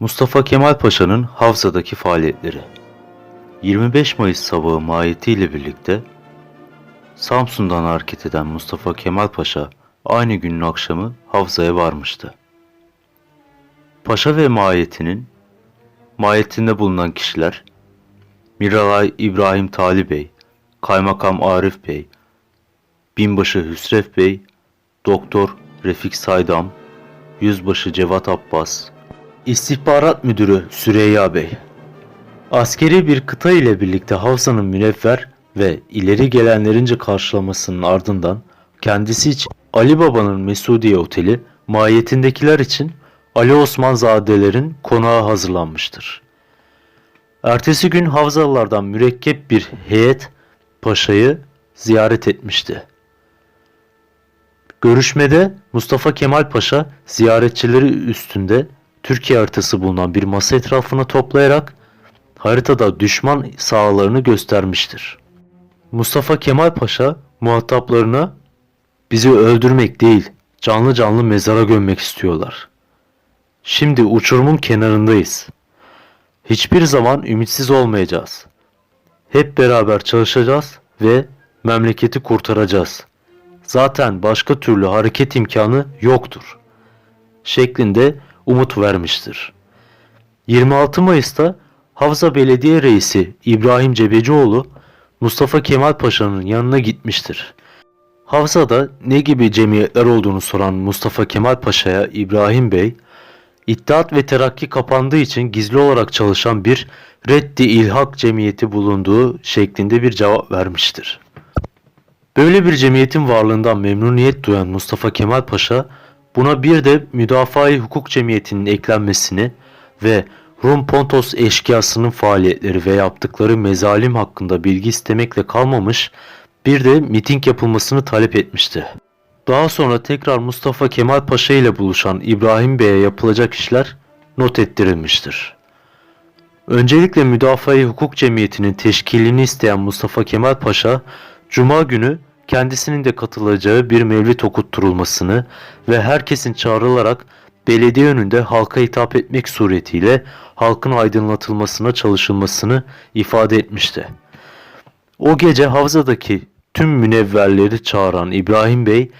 Mustafa Kemal Paşa'nın Havza'daki faaliyetleri 25 Mayıs sabahı mahiyetiyle birlikte Samsun'dan hareket eden Mustafa Kemal Paşa aynı günün akşamı Havza'ya varmıştı. Paşa ve mahiyetinin mahiyetinde bulunan kişiler Miralay İbrahim Tali Bey, Kaymakam Arif Bey, Binbaşı Hüsrev Bey, Doktor Refik Saydam, Yüzbaşı Cevat Abbas, İstihbarat Müdürü Süreyya Bey. Askeri bir kıta ile birlikte Havza'nın münevver ve ileri gelenlerince karşılamasının ardından kendisi için Ali Baba'nın Mesudiye Oteli, mahiyetindekiler için Ali Osman Zadelerin konağı hazırlanmıştır. Ertesi gün Havzalılardan mürekkep bir heyet paşayı ziyaret etmişti. Görüşmede Mustafa Kemal Paşa ziyaretçileri üstünde Türkiye haritası bulunan bir masa etrafına toplayarak haritada düşman sahalarını göstermiştir. Mustafa Kemal Paşa muhataplarına bizi öldürmek değil canlı canlı mezara gömmek istiyorlar. Şimdi uçurumun kenarındayız. Hiçbir zaman ümitsiz olmayacağız. Hep beraber çalışacağız ve memleketi kurtaracağız. Zaten başka türlü hareket imkanı yoktur. Şeklinde umut vermiştir. 26 Mayıs'ta Havza Belediye Reisi İbrahim Cebecioğlu Mustafa Kemal Paşa'nın yanına gitmiştir. Havza'da ne gibi cemiyetler olduğunu soran Mustafa Kemal Paşa'ya İbrahim Bey, İttihat ve Terakki kapandığı için gizli olarak çalışan bir Reddi İlhak Cemiyeti bulunduğu şeklinde bir cevap vermiştir. Böyle bir cemiyetin varlığından memnuniyet duyan Mustafa Kemal Paşa, buna bir de Müdafaa-i Hukuk Cemiyeti'nin eklenmesini ve Rum Pontos eşkıyasının faaliyetleri ve yaptıkları mezalim hakkında bilgi istemekle kalmamış, bir de miting yapılmasını talep etmişti. Daha sonra tekrar Mustafa Kemal Paşa ile buluşan İbrahim Bey'e yapılacak işler not ettirilmiştir. Öncelikle Müdafaa-i Hukuk Cemiyeti'nin teşkilini isteyen Mustafa Kemal Paşa, Cuma günü kendisinin de katılacağı bir mevlit okutturulmasını ve herkesin çağrılarak belediye önünde halka hitap etmek suretiyle halkın aydınlatılmasına çalışılmasını ifade etmişti. O gece Havza'daki tüm münevverleri çağıran İbrahim Bey,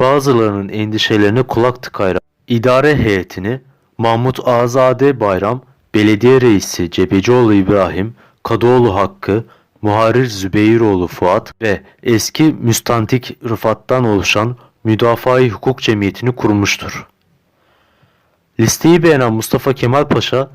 bazılarının endişelerine kulak tıkayarak idare heyetini Mahmut Azade Bayram, Belediye Reisi Cebecioğlu İbrahim, Kadıoğlu Hakkı, Muharir Zübeyroğlu Fuat ve eski müstantik Rıfat'tan oluşan Müdafaa-i Hukuk Cemiyeti'ni kurmuştur. Listeyi beğenen Mustafa Kemal Paşa,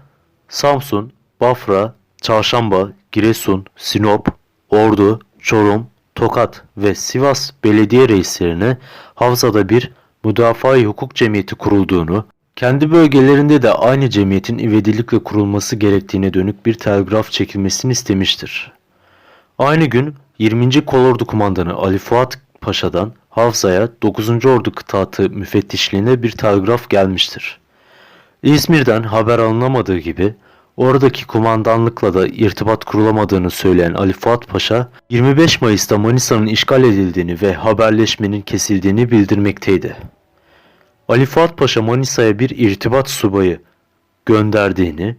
Samsun, Bafra, Çarşamba, Giresun, Sinop, Ordu, Çorum, Tokat ve Sivas belediye reislerine Havza'da bir Müdafaa-i Hukuk Cemiyeti kurulduğunu, kendi bölgelerinde de aynı cemiyetin ivedilikle kurulması gerektiğine dönük bir telgraf çekilmesini istemiştir. Aynı gün 20. Kolordu Kumandanı Ali Fuat Paşa'dan Havza'ya 9. Ordu Kıtaatı müfettişliğine bir telgraf gelmiştir. İzmir'den haber alınamadığı gibi oradaki kumandanlıkla da irtibat kurulamadığını söyleyen Ali Fuat Paşa 25 Mayıs'ta Manisa'nın işgal edildiğini ve haberleşmenin kesildiğini bildirmekteydi. Ali Fuat Paşa Manisa'ya bir irtibat subayı gönderdiğini,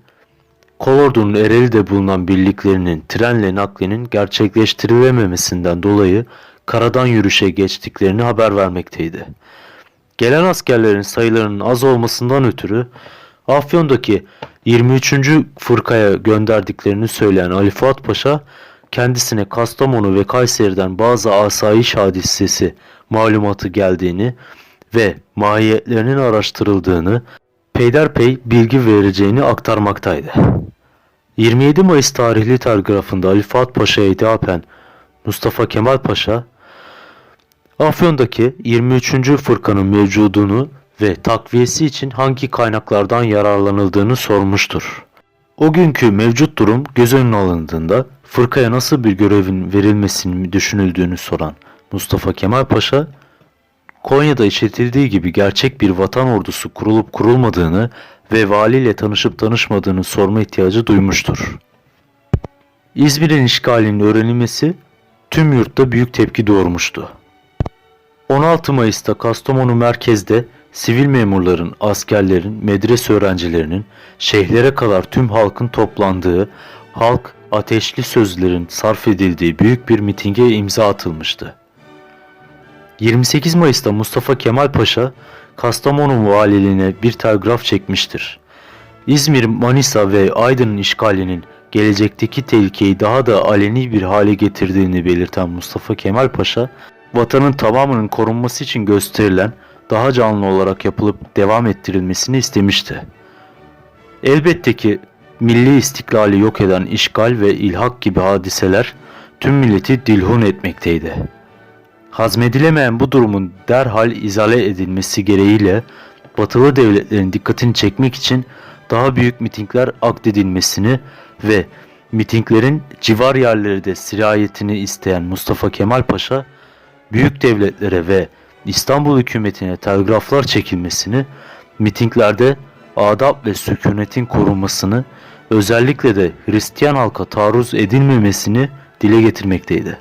Kolordu'nun Ereğli'de bulunan birliklerinin trenle naklinin gerçekleştirilememesinden dolayı karadan yürüyüşe geçtiklerini haber vermekteydi. Gelen askerlerin sayılarının az olmasından ötürü Afyon'daki 23. fırkaya gönderdiklerini söyleyen Ali Fuat Paşa kendisine Kastamonu ve Kayseri'den bazı asayiş hadisesi malumatı geldiğini ve mahiyetlerinin araştırıldığını peyderpey bilgi vereceğini aktarmaktaydı. 27 Mayıs tarihli telgrafında Ali Fuat Paşa'ya ithafen Mustafa Kemal Paşa Afyon'daki 23. fırkanın mevcudunu ve takviyesi için hangi kaynaklardan yararlanıldığını sormuştur. O günkü mevcut durum göz önüne alındığında fırkaya nasıl bir görevin verilmesini düşünüldüğünü soran Mustafa Kemal Paşa, Konya'da işletildiği gibi gerçek bir vatan ordusu kurulup kurulmadığını ve valiyle tanışıp tanışmadığını sorma ihtiyacı duymuştur. İzmir'in işgalinin öğrenilmesi tüm yurtta büyük tepki doğurmuştu. 16 Mayıs'ta Kastamonu merkezde sivil memurların, askerlerin, medrese öğrencilerinin, şeyhlere kadar tüm halkın toplandığı, halk ateşli sözlerin sarf edildiği büyük bir mitinge imza atılmıştı. 28 Mayıs'ta Mustafa Kemal Paşa, Kastamonu valiliğine bir telgraf çekmiştir. İzmir, Manisa ve Aydın'ın işgalinin gelecekteki tehlikeyi daha da aleni bir hale getirdiğini belirten Mustafa Kemal Paşa, vatanın tamamının korunması için gösterilen daha canlı olarak yapılıp devam ettirilmesini istemişti. Elbette ki milli istiklali yok eden işgal ve ilhak gibi hadiseler tüm milleti dilhun etmekteydi. Hazmedilemeyen bu durumun derhal izale edilmesi gereğiyle batılı devletlerin dikkatini çekmek için daha büyük mitingler akdedilmesini ve mitinglerin civar yerleri de sirayetini isteyen Mustafa Kemal Paşa, büyük devletlere ve İstanbul hükümetine telgraflar çekilmesini, mitinglerde adab ve sükunetin korunmasını, özellikle de Hristiyan halka taarruz edilmemesini dile getirmekteydi.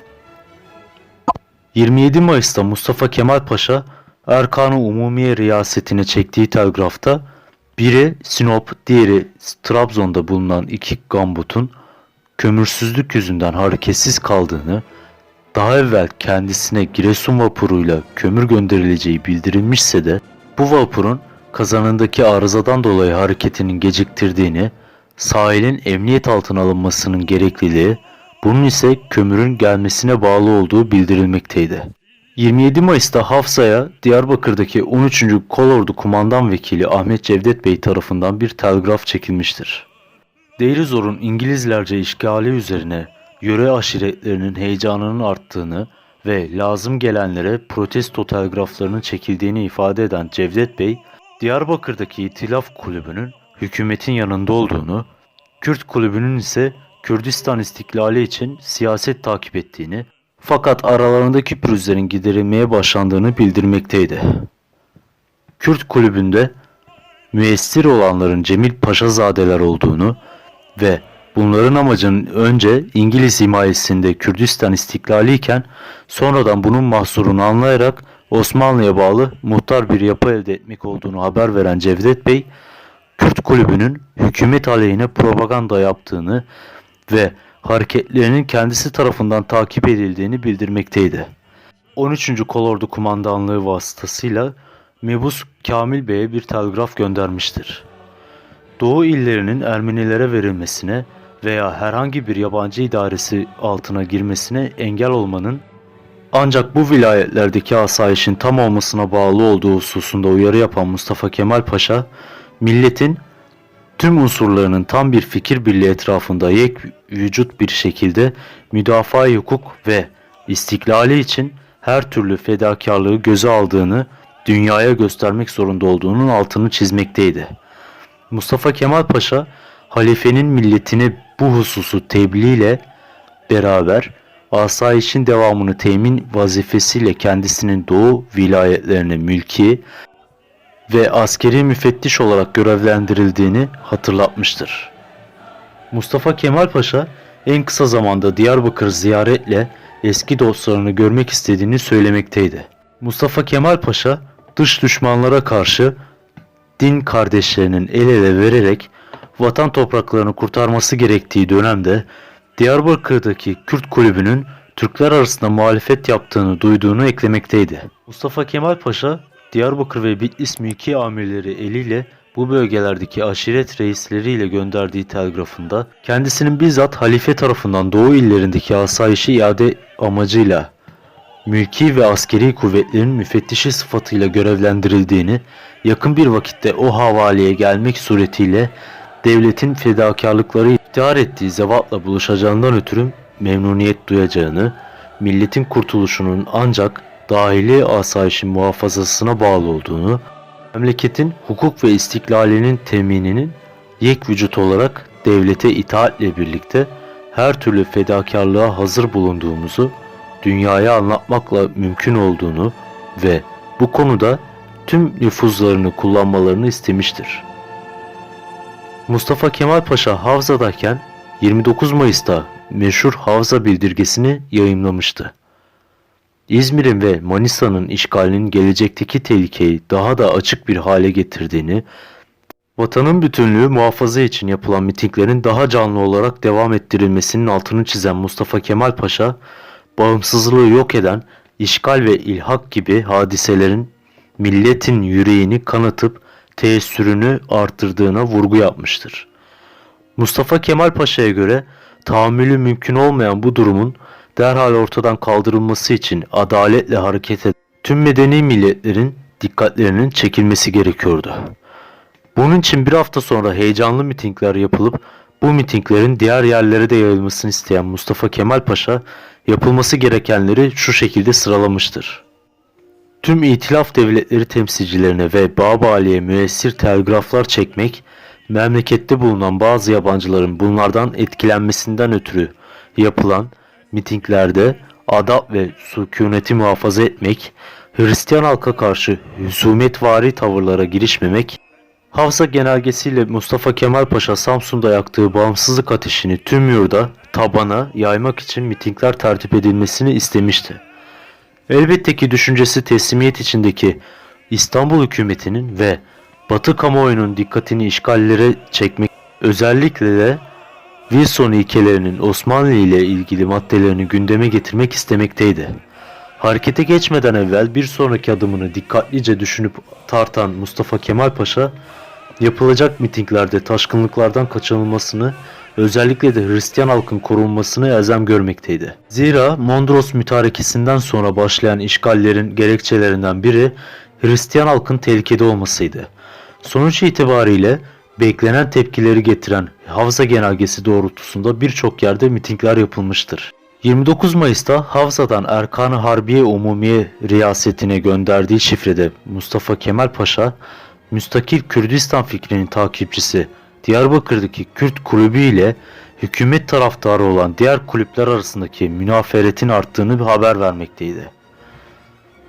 27 Mayıs'ta Mustafa Kemal Paşa Erkan-ı Umumiye riyasetine çektiği telgrafta biri Sinop, diğeri Trabzon'da bulunan iki gambutun kömürsüzlük yüzünden hareketsiz kaldığını, daha evvel kendisine Giresun vapuruyla kömür gönderileceği bildirilmişse de bu vapurun kazanındaki arızadan dolayı hareketinin geciktirdiğini, sahilin emniyet altına alınmasının gerekliliği, bunun ise kömürün gelmesine bağlı olduğu bildirilmekteydi. 27 Mayıs'ta Hafsa'ya Diyarbakır'daki 13. Kolordu Kumandan Vekili Ahmet Cevdet Bey tarafından bir telgraf çekilmiştir. Deirizor'un İngilizlerce işgali üzerine yöre aşiretlerinin heyecanının arttığını ve lazım gelenlere protesto telgraflarının çekildiğini ifade eden Cevdet Bey, Diyarbakır'daki İtilaf Kulübü'nün hükümetin yanında olduğunu, Kürt Kulübü'nün ise Kürdistan istiklali için siyaset takip ettiğini fakat aralarındaki pürüzlerin giderilmeye başlandığını bildirmekteydi. Kürt kulübünde müessir olanların Cemil Paşazadeler olduğunu ve bunların amacının önce İngiliz himayesinde Kürdistan istiklali iken sonradan bunun mahsurunu anlayarak Osmanlı'ya bağlı muhtar bir yapı elde etmek olduğunu haber veren Cevdet Bey, Kürt kulübünün hükümet aleyhine propaganda yaptığını ve hareketlerinin kendisi tarafından takip edildiğini bildirmekteydi. 13. Kolordu Kumandanlığı vasıtasıyla Mebus Kamil Bey'e bir telgraf göndermiştir. Doğu illerinin Ermenilere verilmesine veya herhangi bir yabancı idaresi altına girmesine engel olmanın ancak bu vilayetlerdeki asayişin tam olmasına bağlı olduğu hususunda uyarı yapan Mustafa Kemal Paşa, milletin tüm unsurlarının tam bir fikir birliği etrafında yek vücut bir şekilde müdafaa hukuk ve istiklali için her türlü fedakarlığı göze aldığını dünyaya göstermek zorunda olduğunun altını çizmekteydi. Mustafa Kemal Paşa halifenin milletine bu hususu tebliğ ile beraber asayişin devamını temin vazifesiyle kendisinin doğu vilayetlerine mülki ve askeri müfettiş olarak görevlendirildiğini hatırlatmıştır. Mustafa Kemal Paşa en kısa zamanda Diyarbakır ziyaretle eski dostlarını görmek istediğini söylemekteydi. Mustafa Kemal Paşa dış düşmanlara karşı din kardeşlerinin el ele vererek vatan topraklarını kurtarması gerektiği dönemde Diyarbakır'daki Kürt kulübünün Türkler arasında muhalefet yaptığını duyduğunu eklemekteydi. Mustafa Kemal Paşa Diyarbakır ve Bitlis mülki amirleri eliyle bu bölgelerdeki aşiret reisleriyle gönderdiği telgrafında kendisinin bizzat halife tarafından Doğu illerindeki asayişi iade amacıyla mülki ve askeri kuvvetlerin müfettişi sıfatıyla görevlendirildiğini, yakın bir vakitte o havaleye gelmek suretiyle devletin fedakarlıkları iftihar ettiği zevatla buluşacağından ötürü memnuniyet duyacağını, milletin kurtuluşunun ancak dahili asayişin muhafazasına bağlı olduğunu, memleketin hukuk ve istiklalinin temininin yek vücut olarak devlete itaatle birlikte her türlü fedakarlığa hazır bulunduğumuzu dünyaya anlatmakla mümkün olduğunu ve bu konuda tüm nüfuzlarını kullanmalarını istemiştir. Mustafa Kemal Paşa Havza'dayken 29 Mayıs'ta meşhur Havza bildirgesini yayımlamıştı. İzmir'in ve Manisa'nın işgalinin gelecekteki tehlikeyi daha da açık bir hale getirdiğini, vatanın bütünlüğü muhafaza için yapılan mitinglerin daha canlı olarak devam ettirilmesinin altını çizen Mustafa Kemal Paşa, bağımsızlığı yok eden işgal ve ilhak gibi hadiselerin milletin yüreğini kanatıp teessürünü arttırdığına vurgu yapmıştır. Mustafa Kemal Paşa'ya göre tahammülü mümkün olmayan bu durumun derhal ortadan kaldırılması için adaletle hareket eden tüm medeni milletlerin dikkatlerinin çekilmesi gerekiyordu. Bunun için bir hafta sonra heyecanlı mitingler yapılıp bu mitinglerin diğer yerlere de yayılmasını isteyen Mustafa Kemal Paşa yapılması gerekenleri şu şekilde sıralamıştır. Tüm itilaf devletleri temsilcilerine ve Babali'ye müessir telgraflar çekmek, memlekette bulunan bazı yabancıların bunlardan etkilenmesinden ötürü yapılan mitinglerde adab ve sükuneti muhafaza etmek, Hristiyan halka karşı husumetvari tavırlara girişmemek, Hafsa genelgesiyle Mustafa Kemal Paşa Samsun'da yaktığı bağımsızlık ateşini tüm yurda, tabana yaymak için mitingler tertip edilmesini istemişti. Elbette ki düşüncesi teslimiyet içindeki İstanbul hükümetinin ve Batı kamuoyunun dikkatini işgallere çekmek özellikle de Wilson ilkelerinin Osmanlı ile ilgili maddelerini gündeme getirmek istemekteydi. Harekete geçmeden evvel bir sonraki adımını dikkatlice düşünüp tartan Mustafa Kemal Paşa, yapılacak mitinglerde taşkınlıklardan kaçınılmasını, özellikle de Hristiyan halkın korunmasını elzem görmekteydi. Zira Mondros mütarekesinden sonra başlayan işgallerin gerekçelerinden biri Hristiyan halkın tehlikede olmasıydı. Sonuç itibariyle beklenen tepkileri getiren Havza Genelgesi doğrultusunda birçok yerde mitingler yapılmıştır. 29 Mayıs'ta Havza'dan Erkan-ı Harbiye Umumiye riyasetine gönderdiği şifrede Mustafa Kemal Paşa, müstakil Kürdistan fikrinin takipçisi Diyarbakır'daki Kürt kulübü ile hükümet taraftarı olan diğer kulüpler arasındaki münaferetin arttığını bir haber vermekteydi.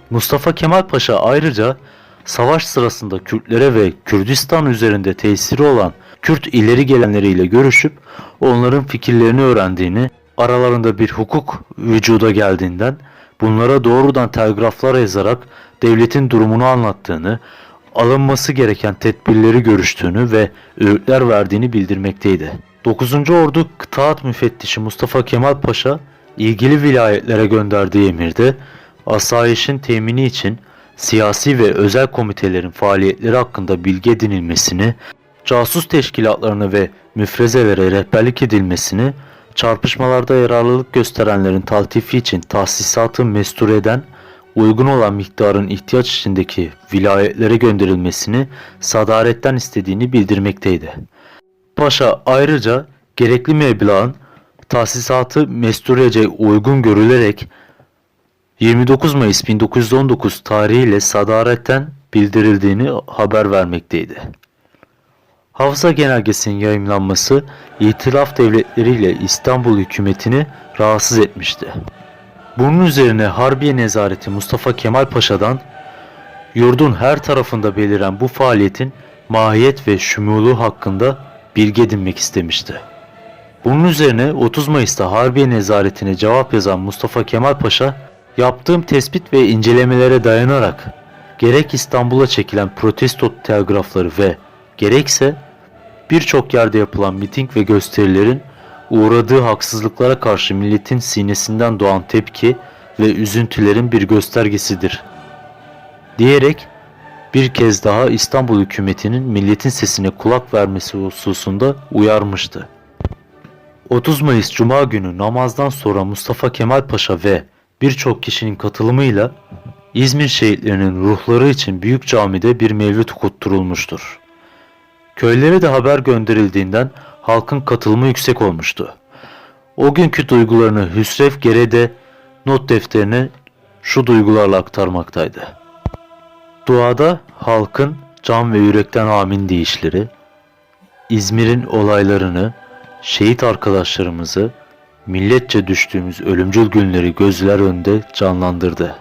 Mustafa Kemal Paşa ayrıca savaş sırasında Kürtlere ve Kürdistan üzerinde tesiri olan Kürt ileri gelenleriyle görüşüp onların fikirlerini öğrendiğini, aralarında bir hukuk vücuda geldiğinden bunlara doğrudan telgraflar yazarak devletin durumunu anlattığını, alınması gereken tedbirleri görüştüğünü ve öğütler verdiğini bildirmekteydi. 9. Ordu Kıtaat Müfettişi Mustafa Kemal Paşa ilgili vilayetlere gönderdiği emirde asayişin temini için siyasi ve özel komitelerin faaliyetleri hakkında bilgi edinilmesini, casus teşkilatlarına ve müfrezelere rehberlik edilmesini, çarpışmalarda yararlılık gösterenlerin taltifi için tahsisatı mestur eden, uygun olan miktarın ihtiyaç içindeki vilayetlere gönderilmesini sadaretten istediğini bildirmekteydi. Paşa ayrıca gerekli meblağın tahsisatı mesturece uygun görülerek 29 Mayıs 1919 tarihiyle sadaretten bildirildiğini haber vermekteydi. Hafıza genelgesinin yayımlanması itilaf devletleriyle İstanbul hükümetini rahatsız etmişti. Bunun üzerine Harbiye Nezareti Mustafa Kemal Paşa'dan yurdun her tarafında beliren bu faaliyetin mahiyet ve şumulu hakkında bilgi edinmek istemişti. Bunun üzerine 30 Mayıs'ta Harbiye Nezaretine cevap yazan Mustafa Kemal Paşa, yaptığım tespit ve incelemelere dayanarak gerek İstanbul'a çekilen protesto telgrafları ve gerekse birçok yerde yapılan miting ve gösterilerin uğradığı haksızlıklara karşı milletin sinesinden doğan tepki ve üzüntülerin bir göstergesidir. Diyerek bir kez daha İstanbul hükümetinin milletin sesine kulak vermesi hususunda uyarmıştı. 30 Mayıs Cuma günü namazdan sonra Mustafa Kemal Paşa ve birçok kişinin katılımıyla İzmir şehitlerinin ruhları için büyük camide bir mevlüt kutturulmuştur. Köylere de haber gönderildiğinden halkın katılımı yüksek olmuştu. O günkü duygularını Hüsrev Gere'de not defterine şu duygularla aktarmaktaydı. Duada halkın can ve yürekten amin deyişleri, İzmir'in olaylarını, şehit arkadaşlarımızı, milletçe düştüğümüz ölümcül günleri gözler önünde canlandırdı.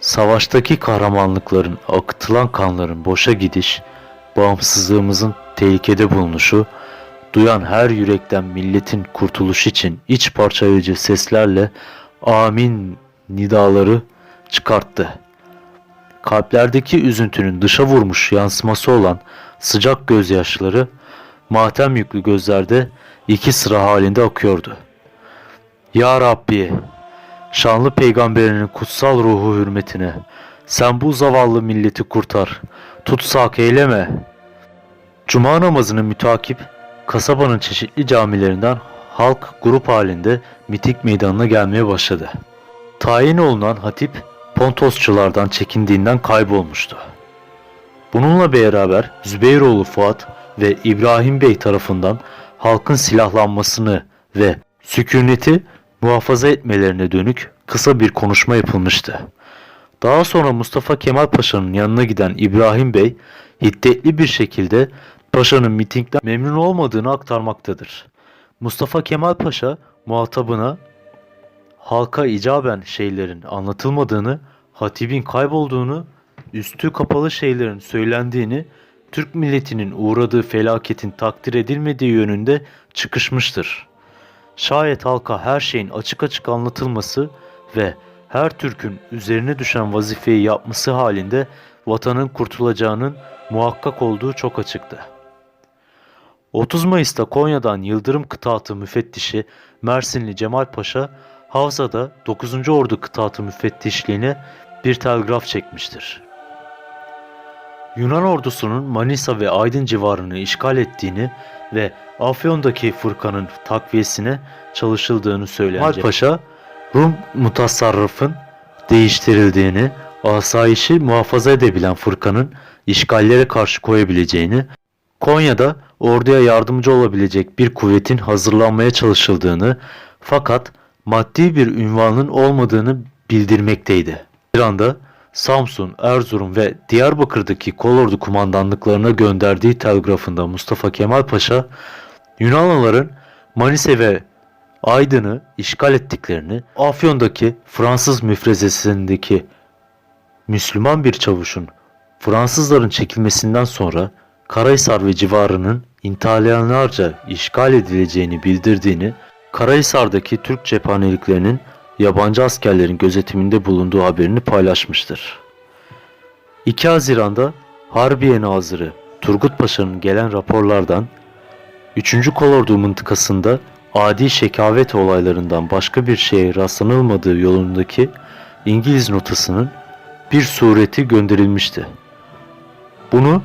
Savaştaki kahramanlıkların, akıtılan kanların boşa gidiş, bağımsızlığımızın tehlikede bulunuşu, duyan her yürekten milletin kurtuluş için iç parçalayıcı seslerle amin nidaları çıkarttı. Kalplerdeki üzüntünün dışa vurmuş yansıması olan sıcak gözyaşları matem yüklü gözlerde iki sıra halinde akıyordu. Ya Rabbi, şanlı peygamberinin kutsal ruhu hürmetine sen bu zavallı milleti kurtar, tutsak eyleme. Cuma namazını mütakip kasabanın çeşitli camilerinden halk grup halinde mitik meydanına gelmeye başladı. Tayin olunan hatip Pontosçulardan çekindiğinden kaybolmuştu. Bununla beraber Zübeyroğlu Fuat ve İbrahim Bey tarafından halkın silahlanmasını ve sükûneti muhafaza etmelerine dönük kısa bir konuşma yapılmıştı. Daha sonra Mustafa Kemal Paşa'nın yanına giden İbrahim Bey hiddetli bir şekilde Paşa'nın mitingden memnun olmadığını aktarmaktadır. Mustafa Kemal Paşa muhatabına halka icaben şeylerin anlatılmadığını, hatibin kaybolduğunu, üstü kapalı şeylerin söylendiğini, Türk milletinin uğradığı felaketin takdir edilmediği yönünde çıkışmıştır. Şayet halka her şeyin açık açık anlatılması ve her Türk'ün üzerine düşen vazifeyi yapması halinde vatanın kurtulacağının muhakkak olduğu çok açıktı. 30 Mayıs'ta Konya'dan Yıldırım Kıtaatı Müfettişi Mersinli Cemal Paşa, Havza'da 9. Ordu Kıtaatı Müfettişliğine bir telgraf çekmiştir. Yunan ordusunun Manisa ve Aydın civarını işgal ettiğini ve Afyon'daki fırkanın takviyesine çalışıldığını söyleyen Cemal Paşa, Rum mutasarrıfın değiştirildiğini, asayişi muhafaza edebilen fırkanın işgallere karşı koyabileceğini, Konya'da orduya yardımcı olabilecek bir kuvvetin hazırlanmaya çalışıldığını fakat maddi bir ünvanın olmadığını bildirmekteydi. İran'da Samsun, Erzurum ve Diyarbakır'daki kolordu kumandanlıklarına gönderdiği telgrafında Mustafa Kemal Paşa, Yunanlıların Manisa ve Aydın'ı işgal ettiklerini, Afyon'daki Fransız müfrezesindeki Müslüman bir çavuşun Fransızların çekilmesinden sonra Karahisar ve civarının İtalyanlarca işgal edileceğini bildirdiğini, Karahisar'daki Türk cephaneliklerinin yabancı askerlerin gözetiminde bulunduğu haberini paylaşmıştır. 2 Haziran'da Harbiye Nazırı Turgut Paşa'nın gelen raporlardan 3. Kolordu mıntıkasında adi şekavet olaylarından başka bir şeye rastlanılmadığı yolundaki İngiliz notasının bir sureti gönderilmişti. Bunu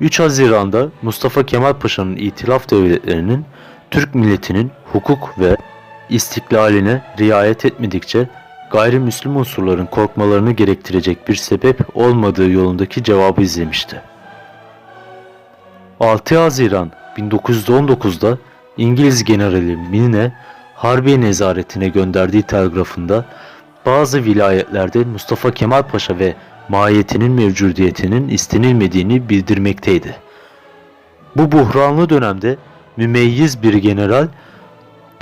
3 Haziran'da Mustafa Kemal Paşa'nın itilaf devletlerinin Türk milletinin hukuk ve istiklaline riayet etmedikçe gayrimüslim unsurların korkmalarını gerektirecek bir sebep olmadığı yolundaki cevabı izlemişti. 6 Haziran 1919'da İngiliz generali Milne Harbiye nezaretine gönderdiği telgrafında bazı vilayetlerde Mustafa Kemal Paşa ve mahiyetinin mevcudiyetinin istenilmediğini bildirmekteydi. Bu buhranlı dönemde mümeyyiz bir general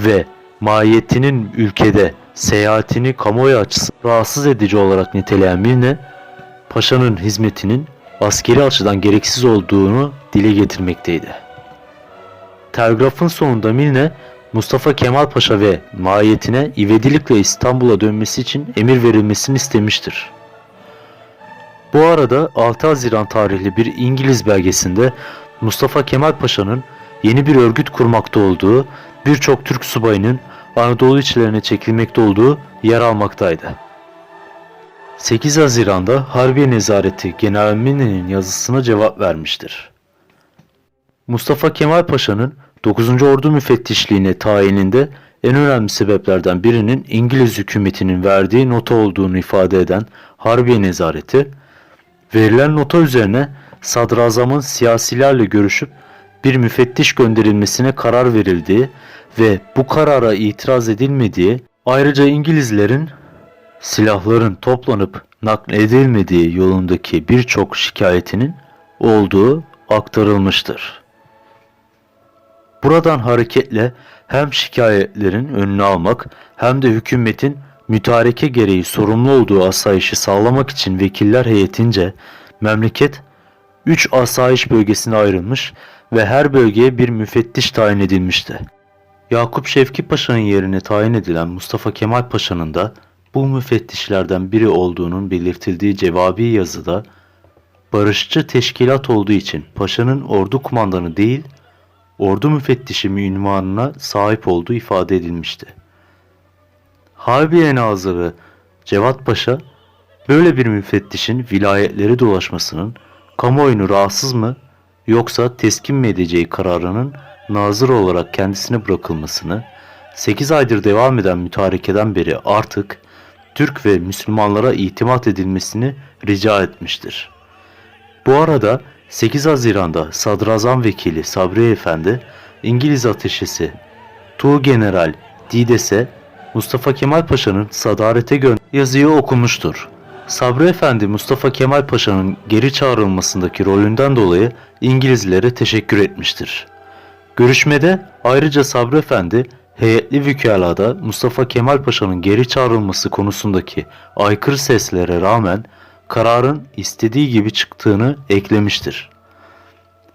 ve mahiyetinin ülkede seyahatini kamuoyu açısından rahatsız edici olarak niteleyen Milne, paşanın hizmetinin askeri açıdan gereksiz olduğunu dile getirmekteydi. Telgrafın sonunda Milne, Mustafa Kemal Paşa ve mahiyetine ivedilikle İstanbul'a dönmesi için emir verilmesini istemiştir. Bu arada 6 Haziran tarihli bir İngiliz belgesinde Mustafa Kemal Paşa'nın yeni bir örgüt kurmakta olduğu, birçok Türk subayının Anadolu içlerine çekilmekte olduğu yer almaktaydı. 8 Haziran'da Harbiye Nezareti General Milne'nin yazısına cevap vermiştir. Mustafa Kemal Paşa'nın 9. Ordu Müfettişliğine tayininde en önemli sebeplerden birinin İngiliz hükümetinin verdiği nota olduğunu ifade eden Harbiye Nezareti, verilen nota üzerine sadrazamın siyasilerle görüşüp bir müfettiş gönderilmesine karar verildiği ve bu karara itiraz edilmediği, ayrıca İngilizlerin silahların toplanıp nakledilmediği yolundaki birçok şikayetinin olduğu aktarılmıştır. Buradan hareketle hem şikayetlerin önünü almak hem de hükümetin mütareke gereği sorumlu olduğu asayişi sağlamak için vekiller heyetince memleket 3 asayiş bölgesine ayrılmış ve her bölgeye bir müfettiş tayin edilmişti. Yakup Şevki Paşa'nın yerine tayin edilen Mustafa Kemal Paşa'nın da bu müfettişlerden biri olduğunun belirtildiği cevabi yazıda barışçı teşkilat olduğu için paşanın ordu kumandanı değil, ordu müfettişi ünvanına sahip olduğu ifade edilmişti. Harbiye Nazırı Cevat Paşa, böyle bir müfettişin vilayetleri dolaşmasının kamuoyunu rahatsız mı yoksa teskin mi edeceği kararının nazır olarak kendisine bırakılmasını 8 aydır devam eden mütarekeden beri artık Türk ve Müslümanlara itimat edilmesini rica etmiştir. Bu arada 8 Haziran'da Sadrazam Vekili Sabri Efendi, İngiliz ateşesi Tuğ General Dides'e Mustafa Kemal Paşa'nın sadarete gön yazıyı okumuştur. Sabri Efendi Mustafa Kemal Paşa'nın geri çağrılmasındaki rolünden dolayı İngilizlere teşekkür etmiştir. Görüşmede ayrıca Sabri Efendi heyetli vükalada Mustafa Kemal Paşa'nın geri çağrılması konusundaki aykırı seslere rağmen kararın istediği gibi çıktığını eklemiştir.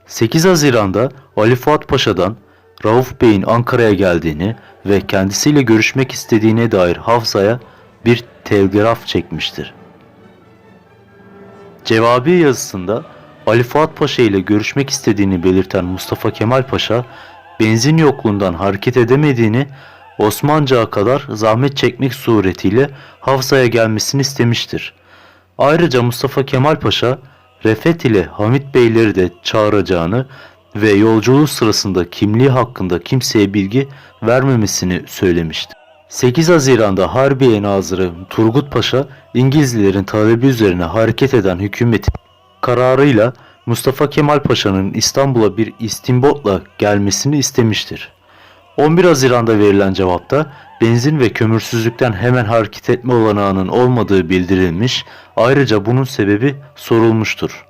8 Haziran'da Ali Fuat Paşa'dan Rauf Bey'in Ankara'ya geldiğini ve kendisiyle görüşmek istediğine dair Hafsa'ya bir telgraf çekmiştir. Cevabi yazısında Ali Fuat Paşa ile görüşmek istediğini belirten Mustafa Kemal Paşa, benzin yokluğundan hareket edemediğini, Osmancağa kadar zahmet çekmek suretiyle Hafsa'ya gelmesini istemiştir. Ayrıca Mustafa Kemal Paşa, Refet ile Hamit Beyleri de çağıracağını ve yolculuğu sırasında kimliği hakkında kimseye bilgi vermemesini söylemişti. 8 Haziran'da Harbiye Nazırı Turgut Paşa, İngilizlerin talebi üzerine hareket eden hükümetin kararıyla Mustafa Kemal Paşa'nın İstanbul'a bir istimbotla gelmesini istemiştir. 11 Haziran'da verilen cevapta benzin ve kömürsüzlükten hemen hareket etme olanağının olmadığı bildirilmiş, ayrıca bunun sebebi sorulmuştur.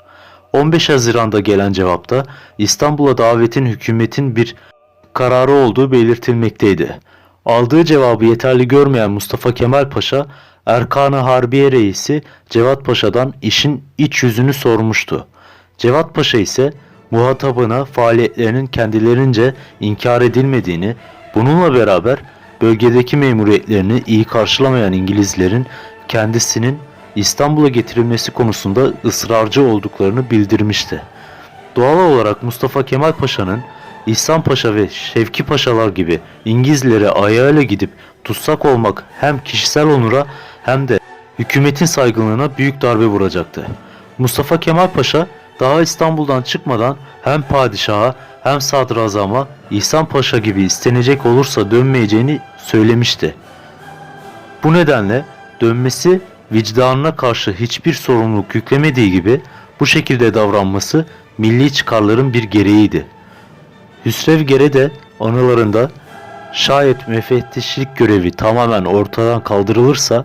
15 Haziran'da gelen cevapta İstanbul'a davetin hükümetin bir kararı olduğu belirtilmekteydi. Aldığı cevabı yeterli görmeyen Mustafa Kemal Paşa, Erkan-ı Harbiye Reisi Cevat Paşa'dan işin iç yüzünü sormuştu. Cevat Paşa ise muhatabına faaliyetlerinin kendilerince inkar edilmediğini, bununla beraber bölgedeki memuriyetlerini iyi karşılamayan İngilizlerin kendisinin İstanbul'a getirilmesi konusunda ısrarcı olduklarını bildirmişti. Doğal olarak Mustafa Kemal Paşa'nın İhsan Paşa ve Şevki Paşalar gibi İngilizlere ayağıyla gidip tutsak olmak hem kişisel onura hem de hükümetin saygınlığına büyük darbe vuracaktı. Mustafa Kemal Paşa daha İstanbul'dan çıkmadan hem padişaha hem sadrazama İhsan Paşa gibi istenecek olursa dönmeyeceğini söylemişti. Bu nedenle dönmesi vicdanına karşı hiçbir sorumluluk yüklemediği gibi bu şekilde davranması milli çıkarların bir gereğiydi. Hüsrev Gere de anılarında şayet müfettişlik görevi tamamen ortadan kaldırılırsa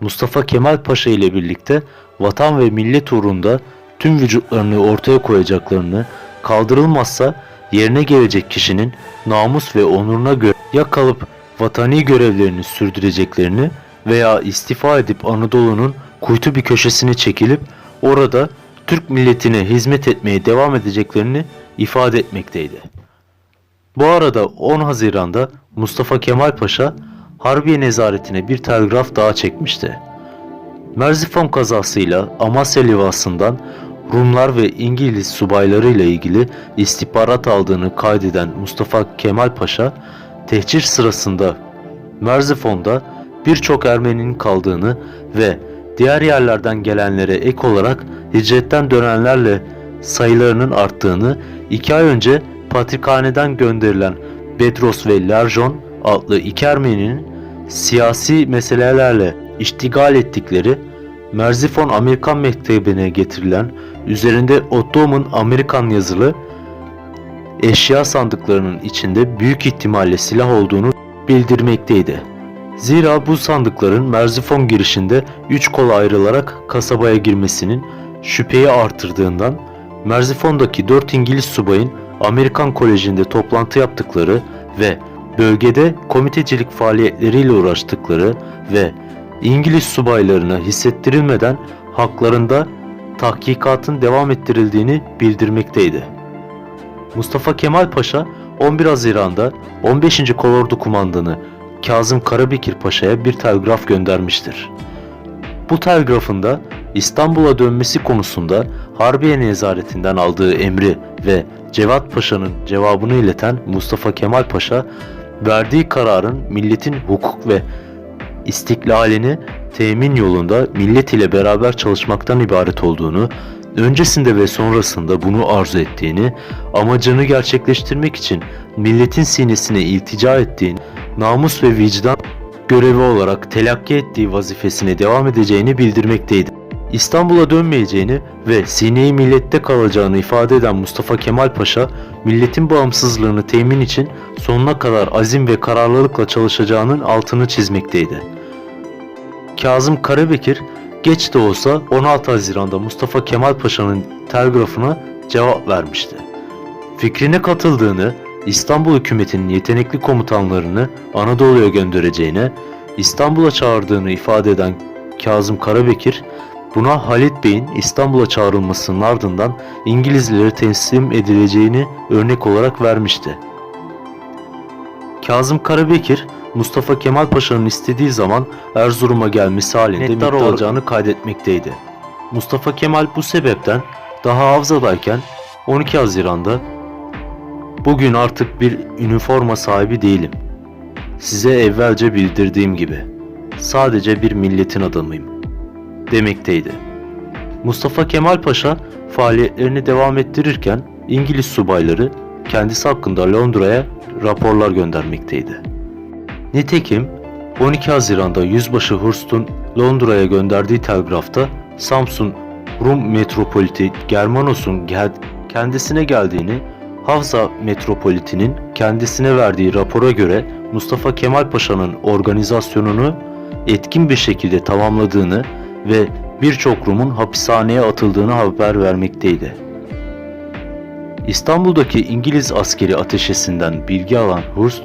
Mustafa Kemal Paşa ile birlikte vatan ve millet uğrunda tüm vücutlarını ortaya koyacaklarını, kaldırılmazsa yerine gelecek kişinin namus ve onuruna göre ya kalıp vatani görevlerini sürdüreceklerini veya istifa edip Anadolu'nun kuytu bir köşesine çekilip orada Türk milletine hizmet etmeye devam edeceklerini ifade etmekteydi. Bu arada 10 Haziran'da Mustafa Kemal Paşa Harbiye nezaretine bir telgraf daha çekmişti. Merzifon kazasıyla Amasya Livası'ndan Rumlar ve İngiliz subayları ile ilgili istihbarat aldığını kaydeden Mustafa Kemal Paşa, tehcir sırasında Merzifon'da birçok Ermeninin kaldığını ve diğer yerlerden gelenlere ek olarak hicretten dönenlerle sayılarının arttığını, iki ay önce Patrikhane'den gönderilen Bedros ve Larjon adlı iki Ermeninin siyasi meselelerle iştigal ettikleri Merzifon Amerikan Mektebi'ne getirilen üzerinde Ottoman Amerikan yazılı eşya sandıklarının içinde büyük ihtimalle silah olduğunu bildirmekteydi. Zira bu sandıkların Merzifon girişinde üç kol ayrılarak kasabaya girmesinin şüpheyi artırdığından Merzifon'daki dört İngiliz subayın Amerikan Koleji'nde toplantı yaptıkları ve bölgede komitecilik faaliyetleriyle uğraştıkları ve İngiliz subaylarına hissettirilmeden haklarında tahkikatın devam ettirildiğini bildirmekteydi. Mustafa Kemal Paşa 11 Haziran'da 15. Kolordu Kumandanı Kazım Karabekir Paşa'ya bir telgraf göndermiştir. Bu telgrafında İstanbul'a dönmesi konusunda Harbiye Nezaretinden aldığı emri ve Cevat Paşa'nın cevabını ileten Mustafa Kemal Paşa, verdiği kararın milletin hukuk ve istiklalini temin yolunda millet ile beraber çalışmaktan ibaret olduğunu, öncesinde ve sonrasında bunu arzu ettiğini, amacını gerçekleştirmek için milletin sinesine iltica ettiğini, namus ve vicdan görevi olarak telakki ettiği vazifesine devam edeceğini bildirmekteydi. İstanbul'a dönmeyeceğini ve sineyi millette kalacağını ifade eden Mustafa Kemal Paşa, milletin bağımsızlığını temin için sonuna kadar azim ve kararlılıkla çalışacağının altını çizmekteydi. Kazım Karabekir geç de olsa 16 Haziran'da Mustafa Kemal Paşa'nın telgrafına cevap vermişti. Fikrine katıldığını, İstanbul hükümetinin yetenekli komutanlarını Anadolu'ya göndereceğine, İstanbul'a çağırdığını ifade eden Kazım Karabekir, buna Halit Bey'in İstanbul'a çağrılmasının ardından İngilizlere teslim edileceğini örnek olarak vermişti. Kazım Karabekir, Mustafa Kemal Paşa'nın istediği zaman Erzurum'a gelmesi halinde olarak- alacağını kaydetmekteydi. Mustafa Kemal bu sebepten daha Havza'dayken 12 Haziran'da Bugün artık bir üniforma sahibi değilim. Size evvelce bildirdiğim gibi sadece bir milletin adamıyım demekteydi. Mustafa Kemal Paşa faaliyetlerini devam ettirirken İngiliz subayları kendisi hakkında Londra'ya raporlar göndermekteydi. Nitekim 12 Haziran'da Yüzbaşı Hurst'un Londra'ya gönderdiği telgrafta Samsun Rum metropoliti Germanos'un kendisine geldiğini Havza Metropolitinin kendisine verdiği rapora göre Mustafa Kemal Paşa'nın organizasyonunu etkin bir şekilde tamamladığını ve birçok Rum'un hapishaneye atıldığını haber vermekteydi. İstanbul'daki İngiliz askeri ateşesinden bilgi alan Hurst,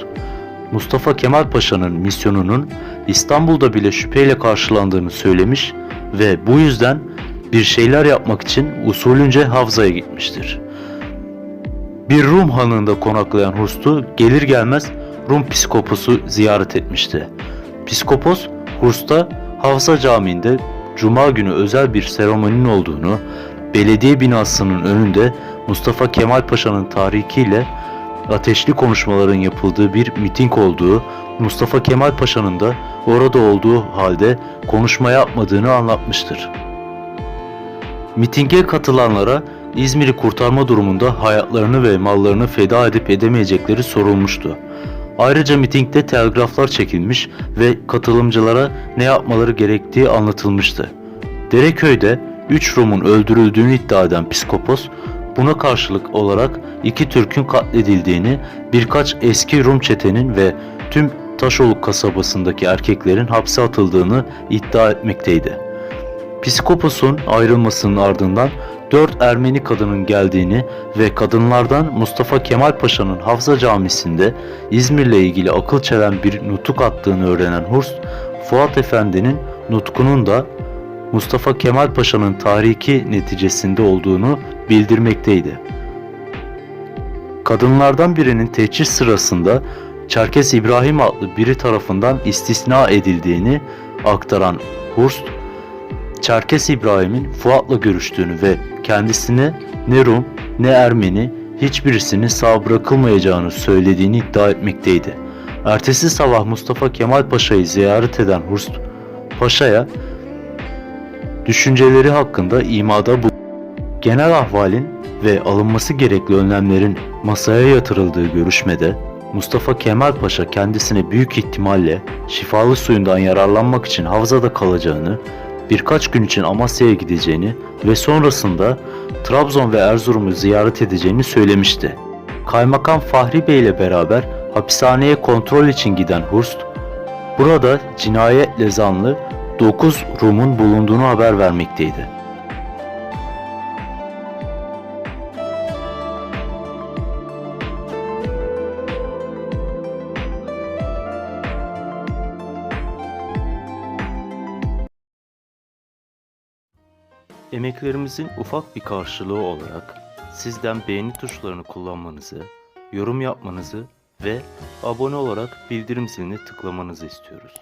Mustafa Kemal Paşa'nın misyonunun İstanbul'da bile şüpheyle karşılandığını söylemiş ve bu yüzden bir şeyler yapmak için usulünce Havza'ya gitmiştir. Bir Rum hanında konaklayan Hurst'u gelir gelmez Rum psikoposu ziyaret etmişti. Psikopos Hurst'a Havza Camii'nde Cuma günü özel bir seremoninin olduğunu, belediye binasının önünde Mustafa Kemal Paşa'nın tahrikiyle ateşli konuşmaların yapıldığı bir miting olduğu, Mustafa Kemal Paşa'nın da orada olduğu halde konuşma yapmadığını anlatmıştır. Mitinge katılanlara İzmir'i kurtarma durumunda hayatlarını ve mallarını feda edip edemeyecekleri sorulmuştu. Ayrıca mitingde telgraflar çekilmiş ve katılımcılara ne yapmaları gerektiği anlatılmıştı. Dereköy'de 3 Rum'un öldürüldüğünü iddia eden psikopos, buna karşılık olarak iki Türk'ün katledildiğini, birkaç eski Rum çetenin ve tüm Taşoluk kasabasındaki erkeklerin hapse atıldığını iddia etmekteydi. Psikopos'un ayrılmasının ardından 4 Ermeni kadının geldiğini ve kadınlardan Mustafa Kemal Paşa'nın Havza Camisi'nde İzmir'le ilgili akıl çelen bir nutuk attığını öğrenen Hurst, Fuat Efendi'nin nutkunun da Mustafa Kemal Paşa'nın tahriki neticesinde olduğunu bildirmekteydi. Kadınlardan birinin teçhiz sırasında Çerkes İbrahim adlı biri tarafından istisna edildiğini aktaran Hurst, Çerkes İbrahim'in Fuat'la görüştüğünü ve kendisine ne Rum ne Ermeni hiçbirisinin sağ bırakılmayacağını söylediğini iddia etmekteydi. Ertesi sabah Mustafa Kemal Paşa'yı ziyaret eden Hurst, Paşa'ya düşünceleri hakkında imada bu genel ahvalin ve alınması gerekli önlemlerin masaya yatırıldığı görüşmede Mustafa Kemal Paşa kendisine büyük ihtimalle şifalı suyundan yararlanmak için Havza'da kalacağını, birkaç gün için Amasya'ya gideceğini ve sonrasında Trabzon ve Erzurum'u ziyaret edeceğini söylemişti. Kaymakam Fahri Bey ile beraber hapishaneye kontrol için giden Hurst, burada cinayetle zanlı 9 Rum'un bulunduğunu haber vermekteydi. Emeklerimizin ufak bir karşılığı olarak sizden beğeni tuşlarını kullanmanızı yorum yapmanızı ve abone olarak bildirim zilini tıklamanızı istiyoruz.